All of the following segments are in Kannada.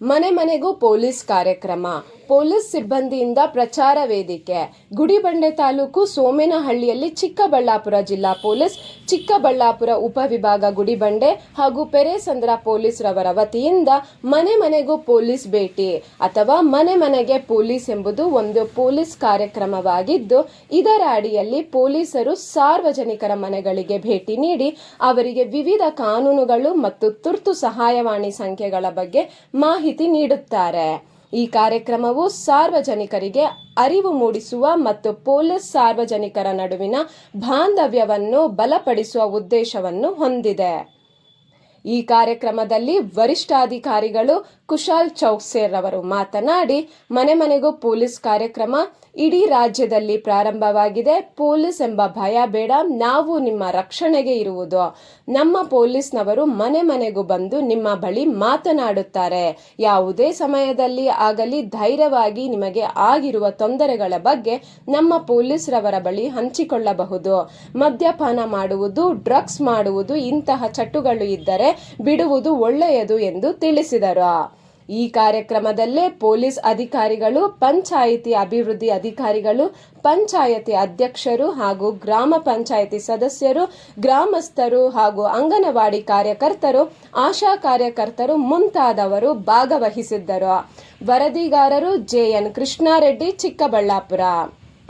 ಮನೆ ಮನೆಗೂ ಪೊಲೀಸ್ ಕಾರ್ಯಕ್ರಮ. ಪೊಲೀಸ್ ಸಿಬ್ಬಂದಿಯಿಂದ ಪ್ರಚಾರ ವೇದಿಕೆ. ಗುಡಿಬಂಡೆ ತಾಲೂಕು ಸೋಮೇನಹಳ್ಳಿಯಲ್ಲಿ ಚಿಕ್ಕಬಳ್ಳಾಪುರ ಜಿಲ್ಲಾ ಪೊಲೀಸ್, ಚಿಕ್ಕಬಳ್ಳಾಪುರ ಉಪವಿಭಾಗ ಗುಡಿಬಂಡೆ ಹಾಗೂ ಪೆರೇಸಂದ್ರ ಪೊಲೀಸ್ರವರ ವತಿಯಿಂದ ಮನೆ ಮನೆಗೂ ಪೊಲೀಸ್ ಭೇಟಿ ಅಥವಾ ಮನೆ ಮನೆಗೆ ಪೊಲೀಸ್ ಎಂಬುದು ಒಂದು ಪೊಲೀಸ್ ಕಾರ್ಯಕ್ರಮವಾಗಿದ್ದು, ಇದರ ಅಡಿಯಲ್ಲಿ ಪೊಲೀಸರು ಸಾರ್ವಜನಿಕರ ಮನೆಗಳಿಗೆ ಭೇಟಿ ನೀಡಿ, ಅವರಿಗೆ ವಿವಿಧ ಕಾನೂನುಗಳು ಮತ್ತು ತುರ್ತು ಸಹಾಯವಾಣಿ ಸಂಖ್ಯೆಗಳ ಬಗ್ಗೆ ಮಾಹಿತಿ ನೀಡುತ್ತಾರೆ. ಈ ಕಾರ್ಯಕ್ರಮವು ಸಾರ್ವಜನಿಕರಿಗೆ ಅರಿವು ಮೂಡಿಸುವ ಮತ್ತು ಪೊಲೀಸ್ ಸಾರ್ವಜನಿಕರ ನಡುವಿನ ಬಾಂಧವ್ಯವನ್ನು ಬಲಪಡಿಸುವ ಉದ್ದೇಶವನ್ನು ಹೊಂದಿದೆ. ಈ ಕಾರ್ಯಕ್ರಮದಲ್ಲಿ ವರಿಷ್ಠಾಧಿಕಾರಿಗಳು ಕುಶಾಲ್ ಚೌಕ್ಸೇರ್ ಅವರು ಮಾತನಾಡಿ, ಮನೆ ಮನೆಗೂ ಪೊಲೀಸ್ ಕಾರ್ಯಕ್ರಮ ಇಡೀ ರಾಜ್ಯದಲ್ಲಿ ಪ್ರಾರಂಭವಾಗಿದೆ. ಪೊಲೀಸ್ ಎಂಬ ಭಯ ಬೇಡ. ನಾವು ನಿಮ್ಮ ರಕ್ಷಣೆಗೆ ಇರುವುದು. ನಮ್ಮ ಪೊಲೀಸ್ನವರು ಮನೆ ಮನೆಗೂ ಬಂದು ನಿಮ್ಮ ಬಳಿ ಮಾತನಾಡುತ್ತಾರೆ. ಯಾವುದೇ ಸಮಯದಲ್ಲಿ ಆಗಲಿ, ಧೈರ್ಯವಾಗಿ ನಿಮಗೆ ಆಗಿರುವ ತೊಂದರೆಗಳ ಬಗ್ಗೆ ನಮ್ಮ ಪೊಲೀಸರವರ ಬಳಿ ಹಂಚಿಕೊಳ್ಳಬಹುದು. ಮದ್ಯಪಾನ ಮಾಡುವುದು, ಡ್ರಗ್ಸ್ ಮಾಡುವುದು ಇಂತಹ ಚಟುಗಳು ಇದ್ದರೆ ಬಿಡುವುದು ಒಳ್ಳೆಯದು ಎಂದು ತಿಳಿಸಿದರು. ಈ ಕಾರ್ಯಕ್ರಮದಲ್ಲೇ ಪೊಲೀಸ್ ಅಧಿಕಾರಿಗಳು, ಪಂಚಾಯಿತಿ ಅಭಿವೃದ್ಧಿ ಅಧಿಕಾರಿಗಳು, ಪಂಚಾಯತಿ ಅಧ್ಯಕ್ಷರು ಹಾಗೂ ಗ್ರಾಮ ಪಂಚಾಯಿತಿ ಸದಸ್ಯರು, ಗ್ರಾಮಸ್ಥರು ಹಾಗೂ ಅಂಗನವಾಡಿ ಕಾರ್ಯಕರ್ತರು, ಆಶಾ ಕಾರ್ಯಕರ್ತರು ಮುಂತಾದವರು ಭಾಗವಹಿಸಿದ್ದರು. ವರದಿಗಾರರು ಜೆಎನ್ ಕೃಷ್ಣಾರೆಡ್ಡಿ, ಚಿಕ್ಕಬಳ್ಳಾಪುರ.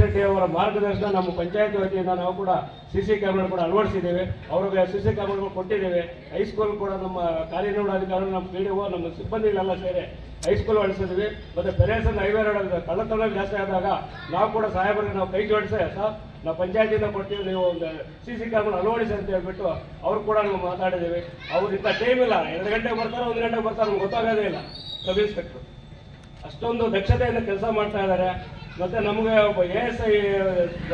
ಶೆಟ್ಟಿ ಅವರ ಮಾರ್ಗದರ್ಶನ ನಮ್ಮ ಪಂಚಾಯತ್ ವತಿಯಿಂದ ನಾವು ಕೂಡ ಸಿ ಸಿ ಕ್ಯಾಮ್ರಾ ಕೂಡ ಅಳವಡಿಸಿದ್ದೇವೆ. ಅವರಿಗೆ ಸಿ ಸಿ ಕ್ಯಾಮ್ರಾಗಳು ಕೊಟ್ಟಿದ್ದೇವೆ. ಹೈಸ್ಕೂಲ್ ಕೂಡ ನಮ್ಮ ಕಾರ್ಯನಿರ್ವಹಣಾಧಿಕಾರಿ ನಮ್ಮ ಪಿ ಡಿ ಓ, ನಮ್ಮ ಸಿಬ್ಬಂದಿಗಳೆಲ್ಲ ಸೇರಿ ಹೈಸ್ಕೂಲ್ ಅಳಿಸಿದ್ವಿ ಮತ್ತೆ ಪೆರೇಸನ್ ಹೈವೇ ರೋಡ್ ಕಳ್ಳತನ ಜಾಸ್ತಿ ಆದಾಗ ನಾವು ಕೂಡ ಸಾಹೇಬರಿಗೆ ನಾವು ಕೈ ಜೋಡಿಸಿ ಸರ್, ನಾವು ಪಂಚಾಯತಿಯಿಂದ ಕೊಡ್ತೀವಿ, ನೀವು ಒಂದು ಸಿ ಸಿ ಕ್ಯಾಮ್ರಾ ಅಳವಡಿಸಿ ಅಂತ ಹೇಳ್ಬಿಟ್ಟು ಅವ್ರು ಕೂಡ ನಾವು ಮಾತಾಡಿದ್ದೀವಿ. ಇಂಥ ಟೈಮ್ ಇಲ್ಲ. ಎರಡು ಗಂಟೆಗೆ ಬರ್ತಾರೆ, ಒಂದು ಗಂಟೆಗೆ ಬರ್ತಾರೆ, ನಮ್ಗೆ ಗೊತ್ತಾಗೋದೇ ಇಲ್ಲ. ಸಬ್ ಇನ್ಸ್ಪೆಕ್ಟ್ರು, ಅಷ್ಟೊಂದು ದಕ್ಷತೆಯಿಂದ ಕೆಲಸ ಮಾಡ್ತಾ ಇದ್ದಾರೆ. ಮತ್ತೆ ನಮಗೆ ಒಬ್ಬ ಎ ಎಸ್ ಐ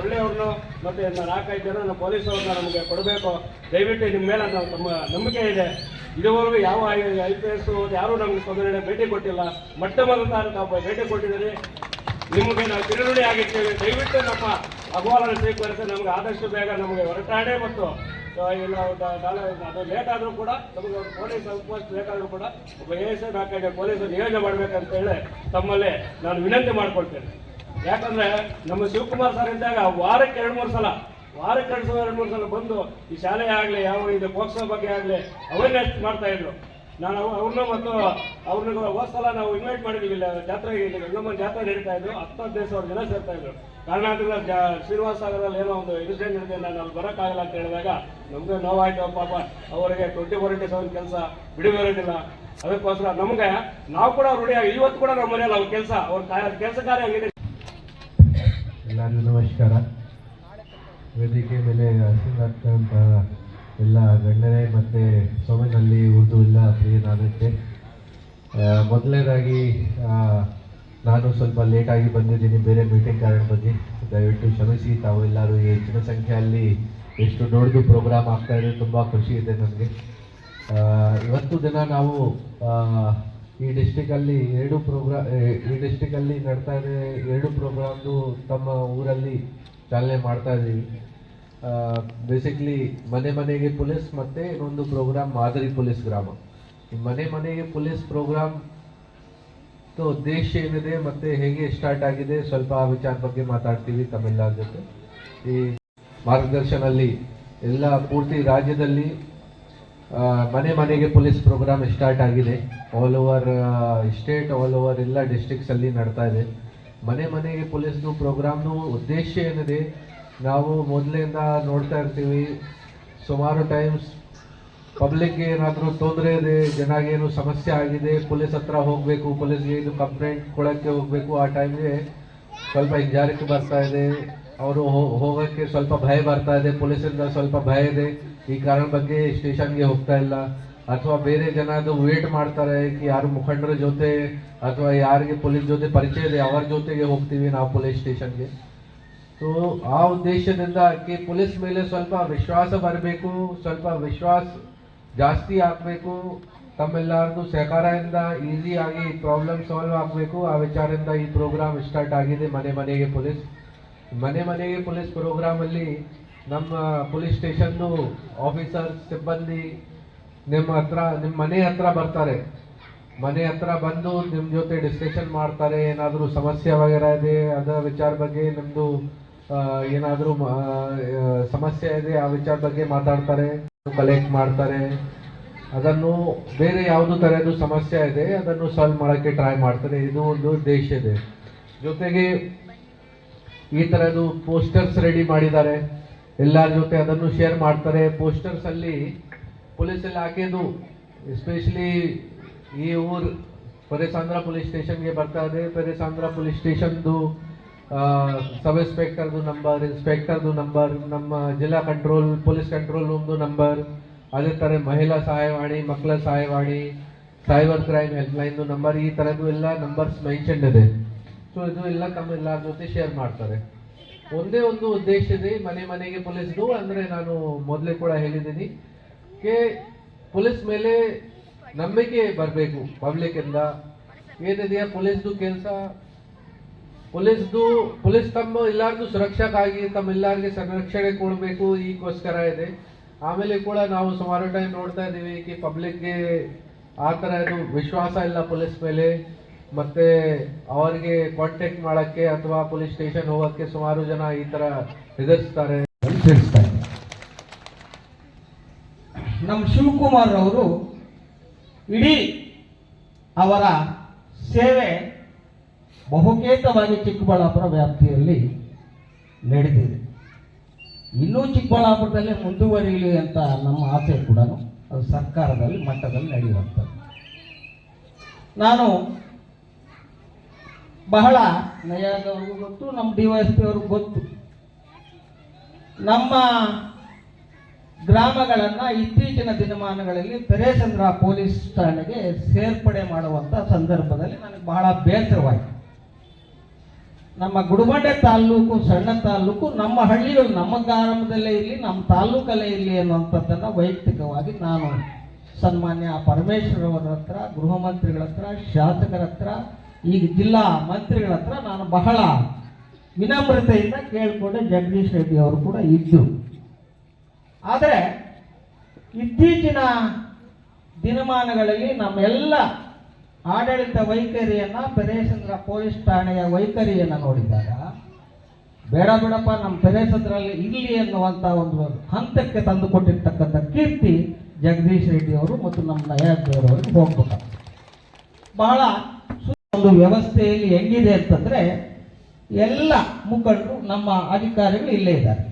ಒಳ್ಳೆಯವ್ರನ್ನು ಮತ್ತೆ ನಾಲ್ಕೈದು ಜನ ಪೊಲೀಸ್ ಅವ್ರನ್ನ ನಮಗೆ ಕೊಡಬೇಕು. ದಯವಿಟ್ಟು ನಿಮ್ಮ ಮೇಲೆ ನಾವು ತಮ್ಮ ನಂಬಿಕೆ ಇದೆ. ಇದುವರೆಗೂ ಯಾವ ಐ ಪಿ ಎಸ್ ಯಾರೂ ನಮಗೆ ತೊಂದರೆ ಭೇಟಿ ಕೊಟ್ಟಿಲ್ಲ. ಮೊಟ್ಟ ಮೊದಲ ನಾವು ಭೇಟಿ ಕೊಟ್ಟಿದ್ದೀರಿ. ನಿಮಗೆ ನಾವು ತಿರುನುಡಿ ಆಗಿರ್ತೀವಿ. ದಯವಿಟ್ಟು ನಮ್ಮ ಅಹವಾಲನ್ನು ಸ್ವೀಕರಿಸಿ ನಮಗೆ ಆದಷ್ಟು ಬೇಗ ನಮಗೆ ಹೊರಟಾಣೆ ಮತ್ತು ಅದು ಲೇಟ್ ಆದರೂ ಕೂಡ ನಮಗೆ ಪೊಲೀಸ್ ಔಟ್ಪೋಸ್ಟ್ ಬೇಕಾದರೂ ಕೂಡ ಒಬ್ಬ ಎ ಎಸ್ ಐ ನಾಲ್ಕೈದು ಪೊಲೀಸರು ನಿಯೋಜನೆ ಮಾಡಬೇಕಂತ ಹೇಳಿ ತಮ್ಮಲ್ಲಿ ನಾನು ವಿನಂತಿ ಮಾಡ್ಕೊಳ್ತೇನೆ. ಯಾಕಂದ್ರೆ ನಮ್ಮ ಶಿವಕುಮಾರ್ ಸರ್ ಇದ್ದಾಗ ವಾರಕ್ಕೆ ಎರಡು, ಮೂರು ಸಲ, ವಾರಕ್ಕೆ ಎರಡು ಸಲ, ಎರಡು, ಮೂರು ಸಲ ಬಂದು ಈ ಶಾಲೆ ಆಗಲಿ, ಯಾವ ಇದು ಪೋಕ್ಸೋ ಬಗ್ಗೆ ಆಗಲಿ ಅವೇರ್ನೆಸ್ ಮಾಡ್ತಾ ಇದ್ರು. ನಾನು ಅವ್- ಅವ್ರನ್ನ ಮತ್ತು ಅವ್ರನ್ನ ಹೋದ ಸಲ ನಾವು ಇನ್ವೈಟ್ ಮಾಡಿದ್ವಿ ಇಲ್ಲ ಜಾತ್ರೆಗೆ ಗಂಗಮ್ಮನ ಜಾತ್ರೆ ನಡೀತಾ ಇದ್ರು ಹತ್ತು ಹದಿನೈದು ಸಾವಿರ ಜನ ಸೇರ್ತಾ ಇದ್ರು. ಕರ್ನಾಟಕದ ಶ್ರೀನಿವಾಸ ಸಾಗರದಲ್ಲಿ ಏನೋ ಒಂದು ಇನ್ಸಿಡೆಂಟ್ ಇರುತ್ತೆ ನಾನು ಅಲ್ಲಿ ಬರೋಕ್ಕಾಗಲ್ಲ ಅಂತ ಹೇಳಿದಾಗ ನಮಗೆ ನೋವಾಯ್ತು ಪಾಪ ಅವರಿಗೆ ಟ್ವೆಂಟಿ ಫೋರ್ ಇಂಟು ಸೆವೆನ್ ಕೆಲಸ ಬಿಡಬೇಕಿಲ್ಲ ಅದಕ್ಕೋಸ್ಕರ ನಮಗೆ, ನಾವು ಕೂಡ ರೂಢಿಯಾಗಿ ಇವತ್ತು ಕೂಡ ನಮ್ಮ ಮನೆಯಲ್ಲಿ ಅವ್ರ ಕೆಲಸ ಅವ್ರ ಕೆಲಸ ಕಾರ್ಯ ಆಗಿದೆ. ಎಲ್ಲರಿಗೂ ನಮಸ್ಕಾರ. ವೇದಿಕೆ ಮೇಲೆ ಹಸಿರಾಗ್ತಕ್ಕಂಥ ಎಲ್ಲ ಗಣ್ಯರೇ ಮತ್ತು ಸೊಮೆನಲ್ಲಿ ಉರ್ದು ಇಲ್ಲ ಪ್ರಿಯನಾದಕ್ಕೆ. ಮೊದಲನೇದಾಗಿ ನಾನು ಸ್ವಲ್ಪ ಲೇಟಾಗಿ ಬಂದಿದ್ದೀನಿ, ಬೇರೆ ಮೀಟಿಂಗ್ ಕಾರಣ ಬಗ್ಗೆ ದಯವಿಟ್ಟು ಕ್ಷಮಿಸಿ ತಾವು ಎಲ್ಲರೂ ಈ ಹೆಚ್ಚಿನ ಸಂಖ್ಯೆಯಲ್ಲಿ ಎಷ್ಟು ದೊಡ್ಡದು ಪ್ರೋಗ್ರಾಮ್ ಆಗ್ತಾ ತುಂಬ ಖುಷಿ ಇದೆ ನನಗೆ ಇವತ್ತು ದಿನ ನಾವು ಈ ಡಿಸ್ಟಿಕಲ್ಲಿ ಎರಡು ಪ್ರೋಗ್ರಾಮ್ ಈ ಡಿಸ್ಟಿಕಲ್ಲಿ ನಡ್ತಾ ಇದೆ ಎರಡು ಪ್ರೋಗ್ರಾಮ್ದು ತಮ್ಮ ಊರಲ್ಲಿ ಚಾಲನೆ ಮಾಡ್ತಾ ಇದ್ದೀವಿ. ಬೇಸಿಕ್ಲಿ ಮನೆ ಮನೆಗೆ ಪೊಲೀಸ್ ಮತ್ತು ಇನ್ನೊಂದು ಪ್ರೋಗ್ರಾಮ್ ಮಾದರಿ ಪೊಲೀಸ್ ಗ್ರಾಮ. ಈ ಮನೆ ಮನೆಗೆ ಪೊಲೀಸ್ ಪ್ರೋಗ್ರಾಮ್ ಉದ್ದೇಶ ಏನಿದೆ ಮತ್ತೆ ಹೇಗೆ ಸ್ಟಾರ್ಟ್ ಆಗಿದೆ ಸ್ವಲ್ಪ ಆ ವಿಚಾರ ಬಗ್ಗೆ ಮಾತಾಡ್ತೀವಿ ತಮ್ಮೆಲ್ಲರ ಜೊತೆ. ಈ ಮಾರ್ಗದರ್ಶನಲ್ಲಿ ಎಲ್ಲ ಪೂರ್ತಿ ರಾಜ್ಯದಲ್ಲಿ ಮನೆ ಮನೆಗೆ ಪೊಲೀಸ್ ಪ್ರೋಗ್ರಾಮ್ ಸ್ಟಾರ್ಟ್ ಆಗಿದೆ. All over state all over ಎಲ್ಲ ಡಿಸ್ಟಿಕ್ಸಲ್ಲಿ ನಡ್ತಾ ಇದೆ. ಮನೆ ಮನೆಗೆ ಪೊಲೀಸ್ದು ಪ್ರೋಗ್ರಾಮ್ನು ಉದ್ದೇಶ ಏನಿದೆ, ನಾವು ಮೊದಲಿಂದ ನೋಡ್ತಾ ಇರ್ತೀವಿ. ಸುಮಾರು ಟೈಮ್ಸ್ ಪಬ್ಲಿಕ್ಗೆ ಏನಾದರೂ ತೊಂದರೆ ಇದೆ ಜನಗೇನು ಸಮಸ್ಯೆ ಆಗಿದೆ, ಪೊಲೀಸ್ ಹತ್ರ ಹೋಗಬೇಕು, ಪೊಲೀಸ್ಗೆ ಇದು ಕಂಪ್ಲೇಂಟ್ ಕೊಡೋಕ್ಕೆ ಹೋಗಬೇಕು, ಆ ಟೈಮ್ಗೆ ಸ್ವಲ್ಪ ಹಿಂಜಾರಿಕೆ ಬರ್ತಾ ಇದೆ. ಅವರು ಹೋಗೋಕ್ಕೆ ಸ್ವಲ್ಪ ಭಯ ಬರ್ತಾ ಇದೆ ಪೊಲೀಸಿಂದ ಸ್ವಲ್ಪ ಭಯ ಇದೆ. ಈ ಕಾರಣ ಬಗ್ಗೆ ಸ್ಟೇಷನ್ಗೆ ಹೋಗ್ತಾ ಇಲ್ಲ. ಅಥವಾ ಬೇರೆ ಜನ ಅದು ವೇಟ್ ಮಾಡ್ತಾರೆ ಯಾರು ಮುಖಂಡರ ಜೊತೆ ಅಥವಾ ಯಾರಿಗೆ ಪೊಲೀಸ್ ಜೊತೆ ಪರಿಚಯ ಇದೆ, ಅವರ ಜೊತೆಗೆ ಹೋಗ್ತೀವಿ ನಾವು ಪೊಲೀಸ್ ಸ್ಟೇಷನ್ಗೆ. ಸೊ ಆ ಉದ್ದೇಶದಿಂದ ಆಕೆ ಪೊಲೀಸ್ ಮೇಲೆ ಸ್ವಲ್ಪ ವಿಶ್ವಾಸ ಬರಬೇಕು, ಸ್ವಲ್ಪ ವಿಶ್ವಾಸ ಜಾಸ್ತಿ ಆಗಬೇಕು. ತಮ್ಮೆಲ್ಲರದು ಸಹಕಾರದಿಂದ ಈಸಿಯಾಗಿ ಪ್ರಾಬ್ಲಮ್ ಸಾಲ್ವ್ ಆಗಬೇಕು. ಆ ವಿಚಾರದಿಂದ ಈ ಪ್ರೋಗ್ರಾಮ್ ಸ್ಟಾರ್ಟ್ ಆಗಿದೆ ಮನೆ ಮನೆಗೆ ಪೊಲೀಸ್. ಮನೆ ಮನೆಗೆ ಪೊಲೀಸ್ ಪ್ರೋಗ್ರಾಮಲ್ಲಿ ನಮ್ಮ ಪೊಲೀಸ್ ಸ್ಟೇಷನ್ನು ಆಫೀಸರ್ ಸಿಬ್ಬಂದಿ ನಿಮ್ಮ ಹತ್ರ ನಿಮ್ಮ ಮನೆ ಹತ್ರ ಬರ್ತಾರೆ. ಮನೆ ಹತ್ರ ಬಂದು ನಿಮ್ಮ ಜೊತೆ ಡಿಸ್ಕಷನ್ ಮಾಡ್ತಾರೆ, ಏನಾದರೂ ಸಮಸ್ಯೆ ವಗೇರ ಇದೆ ಅದರ ವಿಚಾರ ಬಗ್ಗೆ ನಿಮ್ಮದು ಏನಾದರೂ ಸಮಸ್ಯೆ ಇದೆ, ಆ ವಿಚಾರ ಬಗ್ಗೆ ಮಾತಾಡ್ತಾರೆ ಕಲೆಕ್ಟ್ ಮಾಡ್ತಾರೆ. ಅದನ್ನು ಬೇರೆ ಯಾವುದು ಥರದ್ದು ಸಮಸ್ಯೆ ಇದೆ, ಅದನ್ನು ಸಾಲ್ವ್ ಮಾಡೋಕ್ಕೆ ಟ್ರೈ ಮಾಡ್ತಾರೆ. ಇದು ಒಂದು ಉದ್ದೇಶ ಇದೆ. ಜೊತೆಗೆ ಈ ಥರದ್ದು ಪೋಸ್ಟರ್ಸ್ ರೆಡಿ ಮಾಡಿದ್ದಾರೆ. ಎಲ್ಲರ ಜೊತೆ ಅದನ್ನು ಶೇರ್ ಮಾಡ್ತಾರೆ. ಪೋಸ್ಟರ್ಸ್ ಅಲ್ಲಿ ಪೊಲೀಸ್ ಇಲಾಖೆದು ಎಸ್ಪೆಷಲಿ ಈ ಊರು ಪರೇಸಾಂದ್ರ ಪೊಲೀಸ್ ಸ್ಟೇಷನ್ಗೆ ಬರ್ತಾ ಇದೆ. ಪರೇಸಾಂದ್ರ ಪೊಲೀಸ್ ಸ್ಟೇಷನ್ದು ಸಬ್ ಇನ್ಸ್ಪೆಕ್ಟರ್ದು ನಂಬರ್ ಇನ್ಸ್ಪೆಕ್ಟರ್ದು ನಂಬರ್ ನಮ್ಮ ಜಿಲ್ಲಾ ಕಂಟ್ರೋಲ್ ಪೊಲೀಸ್ ಕಂಟ್ರೋಲ್ ರೂಮ್ದು ನಂಬರ್ ಅದೇ ಥರ ಮಹಿಳಾ ಸಹಾಯವಾಣಿ, ಮಕ್ಕಳ ಸಹಾಯವಾಣಿ ಸೈಬರ್ ಕ್ರೈಮ್ ಹೆಲ್ಪ್ಲೈನ್ದು ನಂಬರ್ ಈ ಥರದ್ದು ಎಲ್ಲ ನಂಬರ್ಸ್ ಮೆನ್ಷನ್ ಇದೆ. ಸೊ ಇದು ಎಲ್ಲ ತಮ್ಮ ಎಲ್ಲರ ಜೊತೆ ಶೇರ್ ಮಾಡ್ತಾರೆ. ಒಂದೇ ಒಂದು ಉದ್ದೇಶ ಇದೆ, ಮನೆ ಮನೆಗೆ ಪೊಲೀಸ್ದು ಅಂದ್ರೆ ನಾನು ಮೊದಲೇ ಕೂಡ ಹೇಳಿದ್ದೀನಿ. ಕೆ ಪೊಲೀಸ್ ಮೇಲೆ ನಂಬಿಕೆ ಬರಬೇಕು ಪಬ್ಲಿಕ್ ಇಂದ ಏನಿದೆಯಾ ಪೊಲೀಸ್ದು ಕೆಲಸ? ಪೊಲೀಸ್ದು ಪೊಲೀಸ್ ತಮ್ಮ ಎಲ್ಲಾರ್ದು ಸುರಕ್ಷಕ್ಕಾಗಿ, ತಮ್ಮ ಎಲ್ಲರಿಗೆ ಸಂರಕ್ಷಣೆ ಕೊಡಬೇಕು, ಈಗೋಸ್ಕರ ಇದೆ. ಆಮೇಲೆ ಕೂಡ ನಾವು ಸುಮಾರು ಟೈಮ್ ನೋಡ್ತಾ ಇದ್ದೀವಿ ಪಬ್ಲಿಕ್ಗೆ ಆ ಥರ ಇದು ವಿಶ್ವಾಸ ಇಲ್ಲ ಪೊಲೀಸ್ ಮೇಲೆ. ಮತ್ತೆ ಅವರಿಗೆ ಕಾಂಟ್ಯಾಕ್ಟ್ ಮಾಡಕ್ಕೆ ಅಥವಾ ಪೊಲೀಸ್ ಸ್ಟೇಷನ್ ಹೋಗಕ್ಕೆ ಸುಮಾರು ಜನ ಈ ತರ ಹೆದರ್ಸ್ತಾರೆ. ನಮ್ಮ ಶಿವಕುಮಾರ್ ಅವರು ಇಡೀ ಅವರ ಸೇವೆ ಬಹುಕೇತವಾಗಿ ಚಿಕ್ಕಬಳ್ಳಾಪುರ ವ್ಯಾಪ್ತಿಯಲ್ಲಿ ನಡೆದಿದೆ. ಇನ್ನೂ ಚಿಕ್ಕಬಳ್ಳಾಪುರದಲ್ಲಿ ಮುಂದುವರಿಯಲಿ ಅಂತ ನಮ್ಮ ಆಸೆ ಕೂಡ ಅದು ಸರ್ಕಾರದಲ್ಲಿ ಮಟ್ಟದಲ್ಲಿ ನಡೆಯುವಂಥದ್ದು. ನಾನು ಬಹಳ ನಯಾದವ್ರಿಗೂ ಗೊತ್ತು ನಮ್ಮ ಡಿ ವೈ ಎಸ್ ಅವ್ರಿಗೂ ಗೊತ್ತು. ನಮ್ಮ ಗ್ರಾಮಗಳನ್ನ ಇತ್ತೀಚಿನ ದಿನಮಾನಗಳಲ್ಲಿ ಪೆರೇಸಂದ್ರ ಪೊಲೀಸ್ ಠಾಣೆಗೆ ಸೇರ್ಪಡೆ ಮಾಡುವಂತ ಸಂದರ್ಭದಲ್ಲಿ ನನಗೆ ಬಹಳ ಬೇಸರವಾಯಿತು. ನಮ್ಮ ಗುಡುಬಂಡೆ ತಾಲೂಕು ಸಣ್ಣ ತಾಲೂಕು ನಮ್ಮ ಹಳ್ಳಿಗಳು ನಮ್ಮ ಗ್ರಾಮದಲ್ಲೇ ಇರಲಿ ನಮ್ಮ ತಾಲೂಕಲ್ಲೇ ಇರಲಿ ಅನ್ನುವಂಥದ್ದನ್ನು ವೈಯಕ್ತಿಕವಾಗಿ ನಾನು ಸನ್ಮಾನ್ಯ ಪರಮೇಶ್ವರ ಅವರ ಹತ್ರ, ಗೃಹ ಮಂತ್ರಿಗಳ ಹತ್ರ ಶಾಸಕರ ಹತ್ರ ಈಗ ಜಿಲ್ಲಾ ಮಂತ್ರಿಗಳ ಹತ್ರ ನಾನು ಬಹಳ ವಿನಮ್ರತೆಯಿಂದ ಕೇಳಿಕೊಂಡೆ ಜಗದೀಶ್ ರೆಡ್ಡಿ ಅವರು ಕೂಡ ಇದ್ದರು ಆದರೆ ಇತ್ತೀಚಿನ ದಿನಮಾನಗಳಲ್ಲಿ ನಮ್ಮೆಲ್ಲ ಆಡಳಿತ ವೈಖರಿಯನ್ನು ಪೆರೇಸಂದ್ರ ಪೊಲೀಸ್ ಠಾಣೆಯ ವೈಖರಿಯನ್ನು ನೋಡಿದಾಗ, ಬೇಡ ಬಿಡಪ್ಪ, ನಮ್ಮ ಪೆರೇಸಂದ್ರಲ್ಲಿ ಇರಲಿ ಎನ್ನುವಂತ ಒಂದು ಹಂತಕ್ಕೆ ತಂದು ಕೊಟ್ಟಿರ್ತಕ್ಕಂಥ ಕೀರ್ತಿ ಜಗದೀಶ್ ರೆಡ್ಡಿ ಅವರು ಮತ್ತು ನಮ್ಮ ನಯಾದೇವರವರಿಗೆ ಹೋಗ್ಬೇಕು ಬಹಳ ಒಂದು ವ್ಯವಸ್ಥೆಯಲ್ಲಿ ಹೆಂಗಿದೆ ಅಂತಂದ್ರೆ ಎಲ್ಲ ಮುಖಂಡರು, ನಮ್ಮ ಅಧಿಕಾರಿಗಳು ಇಲ್ಲೇ ಇದ್ದಾರೆ.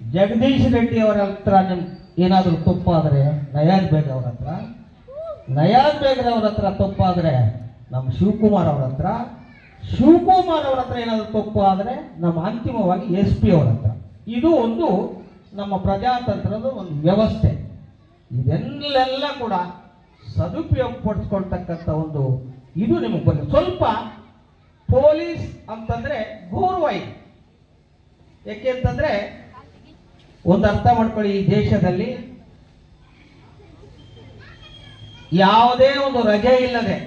ಜಗದೀಶ್ ರೆಡ್ಡಿ ಅವರ ಹತ್ರ ನಿಮ್ ಏನಾದರೂ ತಪ್ಪಾದರೆ, ನಯಾಜ್ ಬೇಗ್ ಅವ್ರ ಹತ್ರ. ನಯಾಜ್ ಬೇಗ್ರ ಅವ್ರ ಹತ್ರ ತಪ್ಪಾದರೆ ನಮ್ಮ ಶಿವಕುಮಾರ್ ಅವ್ರ ಹತ್ರ. ಶಿವಕುಮಾರ್ ಅವ್ರ ಹತ್ರ ಏನಾದರೂ ತಪ್ಪು ಆದರೆ ನಮ್ಮ ಅಂತಿಮವಾಗಿ ಎಸ್ ಪಿ ಅವ್ರ ಹತ್ರ. ಇದು ಒಂದು ನಮ್ಮ ಪ್ರಜಾತಂತ್ರದ ಒಂದು ವ್ಯವಸ್ಥೆ. ಇದೆಲ್ಲೆಲ್ಲ ಕೂಡ ಸದುಪಯೋಗ ಪಡಿಸ್ಕೊಳ್ತಕ್ಕಂಥ ಒಂದು ಇದು ನಿಮಗೆ ಬಂದ ಸ್ವಲ್ಪ ಪೊಲೀಸ್ ಅಂತಂದ್ರೆ ಗೌರವ ಇದೆ ಯಾಕೆ ಅಂತಂದ್ರೆ ಒಂದು ಅರ್ಥ ಮಾಡ್ಕೊಳ್ಳಿ ಈ ದೇಶದಲ್ಲಿ. ಯಾವುದೇ ಒಂದು ರಜೆ ಇಲ್ಲದೆ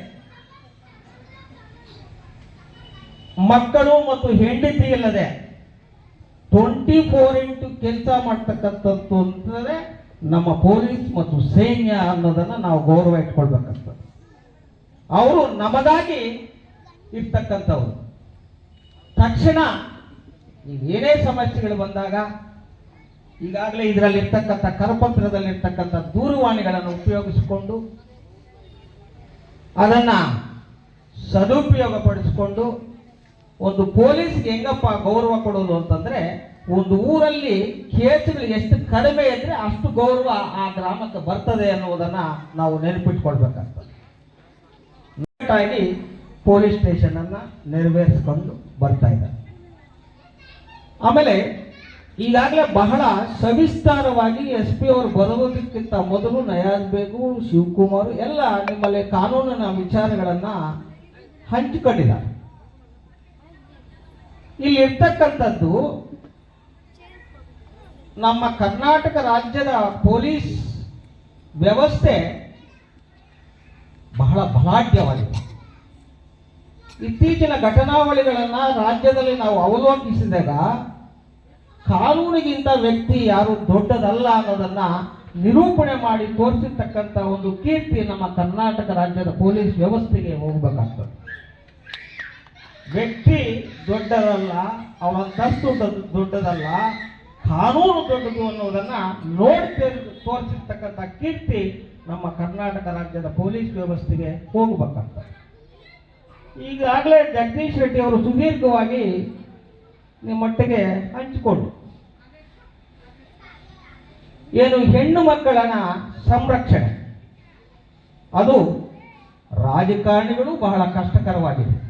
ಮಕ್ಕಳು ಮತ್ತು ಹೆಂಡತಿ ಇಲ್ಲದೆ ಟ್ವೆಂಟಿ ಫೋರ್ ಇಂಟು ಕೆಲಸ ಮಾಡ್ತಕ್ಕಂಥದ್ದು ಅಂತಂದ್ರೆ ನಮ್ಮ ಪೊಲೀಸ್ ಮತ್ತು ಸೈನ್ಯ ಅನ್ನೋದನ್ನ ನಾವು ಗೌರವ ಇಟ್ಕೊಳ್ಬೇಕಂತ. ಅವರು ನಮಗಾಗಿ ಇರ್ತಕ್ಕಂಥವ್ರು. ತಕ್ಷಣ ಏನೇ ಸಮಸ್ಯೆಗಳು ಬಂದಾಗ ಈಗಾಗಲೇ ಇದರಲ್ಲಿರ್ತಕ್ಕಂಥ ಕರಪತ್ರದಲ್ಲಿರ್ತಕ್ಕಂಥ ದೂರವಾಣಿಗಳನ್ನು ಉಪಯೋಗಿಸಿಕೊಂಡು ಅದನ್ನ ಸದುಪಯೋಗ ಪಡಿಸಿಕೊಂಡು ಒಂದು ಪೊಲೀಸ್ಗೆ ಹೆಂಗಪ್ಪ ಗೌರವ ಕೊಡೋದು ಅಂತಂದ್ರೆ ಒಂದು ಊರಲ್ಲಿ ಕೇಸುಗಳು ಎಷ್ಟು ಕಡಿಮೆ ಇದ್ರೆ ಅಷ್ಟು ಗೌರವ ಆ ಗ್ರಾಮಕ್ಕೆ ಬರ್ತದೆ ಅನ್ನುವುದನ್ನ ನಾವು ನೆನಪಿಟ್ಕೊಳ್ಬೇಕಾಗ್ತದೆ ಆಗಿ ಪೊಲೀಸ್ ಸ್ಟೇಷನ್ ಅನ್ನ ನೆರವೇರಿಸಿಕೊಂಡು ಬರ್ತಾ ಇದ್ದಾರೆ. ಆಮೇಲೆ ಈಗಾಗಲೇ ಬಹಳ ಸವಿಸ್ತಾರವಾಗಿ ಎಸ್ ಪಿ ಅವರು ಬರುವುದಕ್ಕಿಂತ ಮೊದಲು ನಯಾಜ್ ಬೇಗು, ಶಿವಕುಮಾರ್ ಎಲ್ಲ ನಿಮ್ಮಲ್ಲಿ ಕಾನೂನಿನ ವಿಚಾರಗಳನ್ನ ಹಂಚಿಕೊಂಡಿದ್ದಾರೆ. ಇಲ್ಲಿರ್ತಕ್ಕಂಥದ್ದು ನಮ್ಮ ಕರ್ನಾಟಕ ರಾಜ್ಯದ ಪೊಲೀಸ್ ವ್ಯವಸ್ಥೆ ಬಹಳ ಬಲಾಢ್ಯವಾಗಿದೆ ಇತ್ತೀಚಿನ ಘಟನಾವಳಿಗಳನ್ನು ರಾಜ್ಯದಲ್ಲಿ ನಾವು ಅವಲೋಕಿಸಿದಾಗ ಕಾನೂನಿಗಿಂತ ವ್ಯಕ್ತಿ ಯಾರು ದೊಡ್ಡದಲ್ಲ ಅನ್ನೋದನ್ನ ನಿರೂಪಣೆ ಮಾಡಿ ತೋರಿಸಿರ್ತಕ್ಕಂಥ ಒಂದು ಕೀರ್ತಿ ನಮ್ಮ ಕರ್ನಾಟಕ ರಾಜ್ಯದ ಪೊಲೀಸ್ ವ್ಯವಸ್ಥೆಗೆ ಹೋಗ್ಬೇಕಾಗ್ತದೆ. ವ್ಯಕ್ತಿ ದೊಡ್ಡದಲ್ಲ ಅವನ ತಸ್ತು ದೊಡ್ಡ- ದೊಡ್ಡದಲ್ಲ, ಕಾನೂನು ದೊಡ್ಡದು ಅನ್ನೋದನ್ನ ನೋಡಿ ತೇರ್- ತೋರಿಸಿರ್ತಕ್ಕಂಥ ಕೀರ್ತಿ ನಮ್ಮ ಕರ್ನಾಟಕ ರಾಜ್ಯದ ಪೊಲೀಸ್ ವ್ಯವಸ್ಥೆಗೆ ಹೋಗಬೇಕಂತ. ಈಗಾಗಲೇ ಜಗದೀಶ್ ರೆಡ್ಡಿ ಅವರು ಸುದೀರ್ಘವಾಗಿ ನಿಮ್ಮೊಟ್ಟಿಗೆ ಹಂಚಿಕೊಂಡು ಏನು ಹೆಣ್ಣು ಮಕ್ಕಳನ್ನ ಸಂರಕ್ಷಣೆ. ಅದು ರಾಜಕಾರಣಿಗಳು ಬಹಳ ಕಷ್ಟಕರವಾಗಿದೆ.